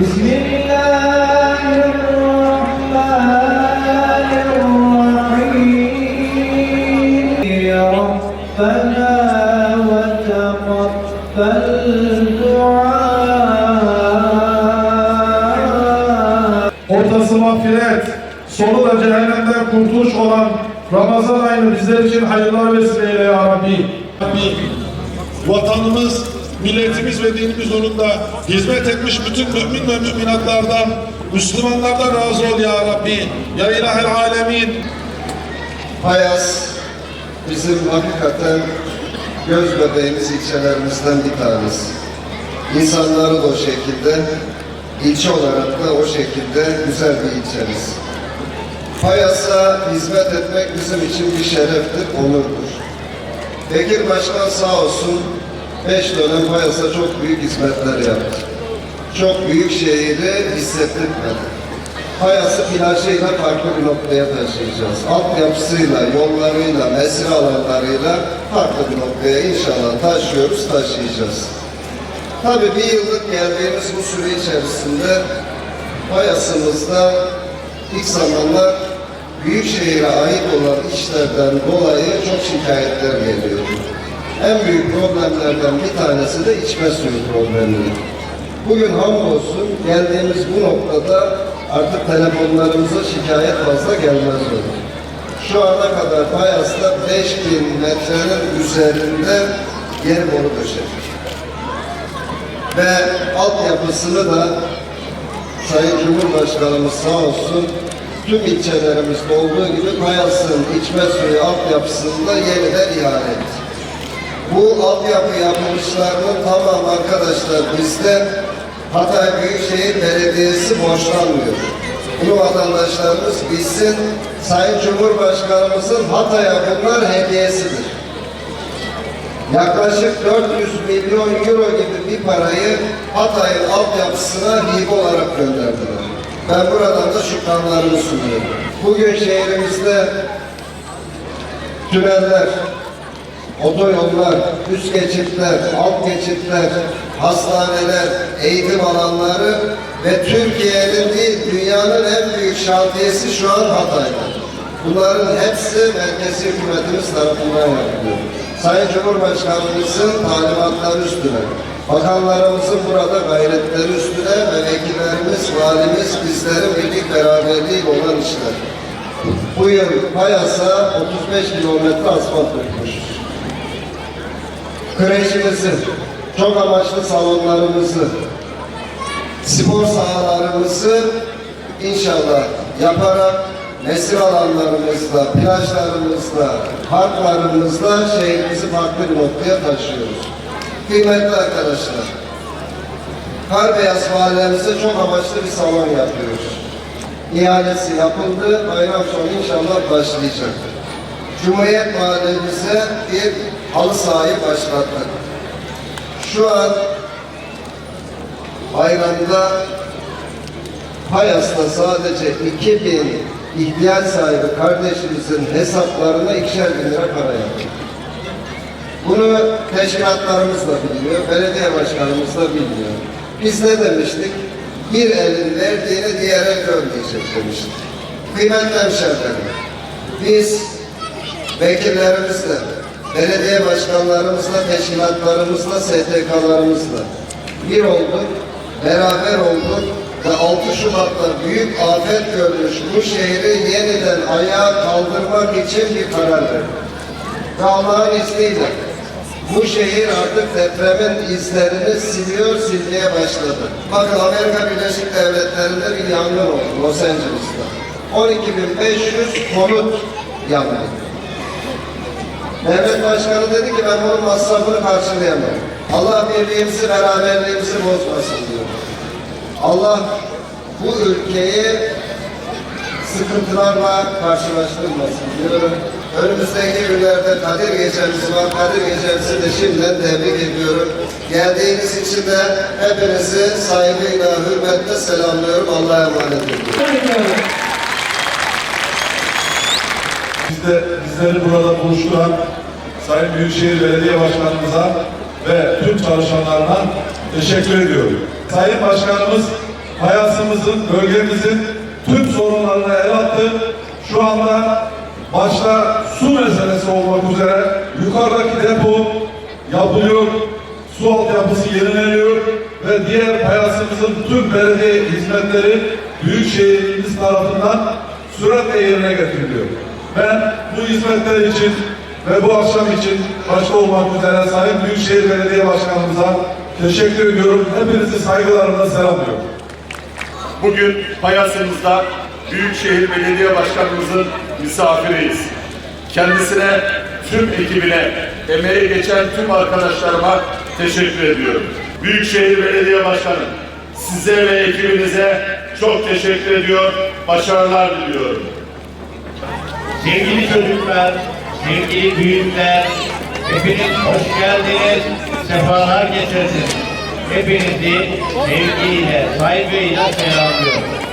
بسم الله الرحمن الرحيم يا ربنا وتقبل دعاء Ortası mağfiret, sonu da cehennemden kurtuluş olan Ramazan ayını bizler için hayırlar vesile eyle ya Rabbi. Rabbi, vatanımız, milletimiz ve dinimiz uğrunda hizmet etmiş bütün mümin ve müminatlardan, Müslümanlardan razı ol ya Rabbi. Ya İlahel Alemin. Payas bizim hakikaten göz bebeğimiz ilçelerimizden bir tanesi. İnsanları da o şekilde, ilçe olarak da o şekilde güzel bir ilçemiz. Payas'a hizmet etmek bizim için bir şereftir, onurdur. Bekir Başkan sağ olsun beş dönem Payas'a çok büyük hizmetler yaptı. Çok büyük şehri hissettirmedi. Payas'ı plajıyla farklı bir noktaya taşıyacağız. Altyapısıyla, yollarıyla, mesire alanlarıyla farklı bir noktaya inşallah taşıyoruz, taşıyacağız. Tabii bir yıllık geldiğimiz bu süre içerisinde Payas'ımızda ilk zamanlar büyük şehire ait olan işlerden dolayı çok şikayetler geliyordu. En büyük problemlerden bir tanesi de içme suyu problemi. Bugün hamdolsun geldiğimiz bu noktada artık telefonlarımıza şikayet fazla gelmez oldu. Şu ana kadar Payas'ta 5000 metrenin üzerinde yer boru döşedik. Ve altyapısını da Sayın Cumhurbaşkanımız sağ olsun tüm ilçelerimizde olduğu gibi Payas'ın içme suyu altyapısını da yeniden ihale etti. Bu altyapı yapılışlarının tamam arkadaşlar bizde Hatay Büyükşehir Belediyesi borçlanmıyor. Bunu vatandaşlarımız bilsin. Sayın Cumhurbaşkanımızın Hatay'a bunlar hediyesidir. Yaklaşık 400 milyon euro gibi bir parayı Hatay'ın altyapısına hibe olarak gönderdiler. Ben buradan da şükranlarımı sunuyorum. Bugün şehrimizde tüneller, otoyollar, üst geçitler, alt geçitler, hastaneler, eğitim alanları ve Türkiye'nin değil dünyanın en büyük şantiyesi şu an Hatay'da. Bunların hepsi merkezi hükümetimiz tarafından yapılıyor. Sayın Cumhurbaşkanımızın talimatları üstüne, bakanlarımızın burada gayretleri üstüne ve vekillerimiz, valimiz, bizlerin birlik beraberliği olan işler. Bu yıl Payas'a 35 kilometre asfalt dökmüşüz kreşimizi, çok amaçlı salonlarımızı, spor sahalarımızı inşallah yaparak mesir alanlarımızla, plajlarımızla, parklarımızla şehrimizi farklı bir noktaya taşıyoruz. Kıymetli arkadaşlar, Karbeyaz mahallemize çok amaçlı bir salon yapıyoruz. İhalesi yapıldı, bayram sonu inşallah başlayacak. Cumhuriyet mahallemize bir halı sahayı başlattık. Şu an bayramda Payas'ta sadece 2000 ihtiyaç sahibi kardeşimizin hesaplarına ikişer bin lira para yaptık. Bunu teşkilatlarımız da biliyor, belediye başkanımız da biliyor. Biz ne demiştik? Bir elin verdiğini diğer el görmeyecek demiştik. Kıymetli hemşehrilerim, biz vekillerimizle, belediye başkanlarımızla, teşkilatlarımızla, STK'larımızla bir olduk, beraber olduk ve 6 Şubat'ta büyük afet görmüş bu şehri yeniden ayağa kaldırmak için bir karar verdik. Ve Allah'ın izniyle bu şehir artık depremin izlerini siliyor, silmeye başladı. Bakın Amerika Birleşik Devletleri'nde bir yangın oldu Los Angeles'ta. 12.500 konut yandı. Devlet Başkanı dedi ki ben bunun masrafını karşılayamam. Allah birliğimizi, beraberliğimizi bozmasın diyor. Allah bu ülkeyi sıkıntılarla karşılaştırmasın diyorum. Önümüzdeki günlerde Kadir Gecemiz var. Kadir Gecemizi de şimdiden tebrik ediyorum. Geldiğiniz için de hepinizi saygıyla, hürmetle selamlıyorum. Allah'a emanet ediyorum. Biz de bizleri burada buluşturan Sayın Büyükşehir Belediye Başkanımıza ve tüm çalışanlarına teşekkür ediyorum. Sayın Başkanımız Hayasımızın, bölgemizin tüm sorunlarına el attı. Şu anda başta su meselesi olmak üzere yukarıdaki depo yapılıyor, su altyapısı yenileniyor ve diğer payasımızın tüm belediye hizmetleri Büyükşehirimiz tarafından süratle yerine getiriliyor. Ben bu hizmetler için ve bu akşam için başta olmak üzere Sayın Büyükşehir Belediye Başkanımıza teşekkür ediyorum. Hepinizi saygılarımla selamlıyorum. Bugün Payasımızda Büyükşehir Belediye Başkanımızın misafiriyiz. Kendisine, tüm ekibine, emeği geçen tüm arkadaşlarıma teşekkür ediyorum. Büyükşehir Belediye Başkanı, size ve ekibinize çok teşekkür ediyor, başarılar diliyorum. Sevgili çocuklar, sevgili büyükler, hepiniz hoş geldiniz, sefalar getirdiniz. Hepinizi sevgiyle, saygıyla selamlıyorum.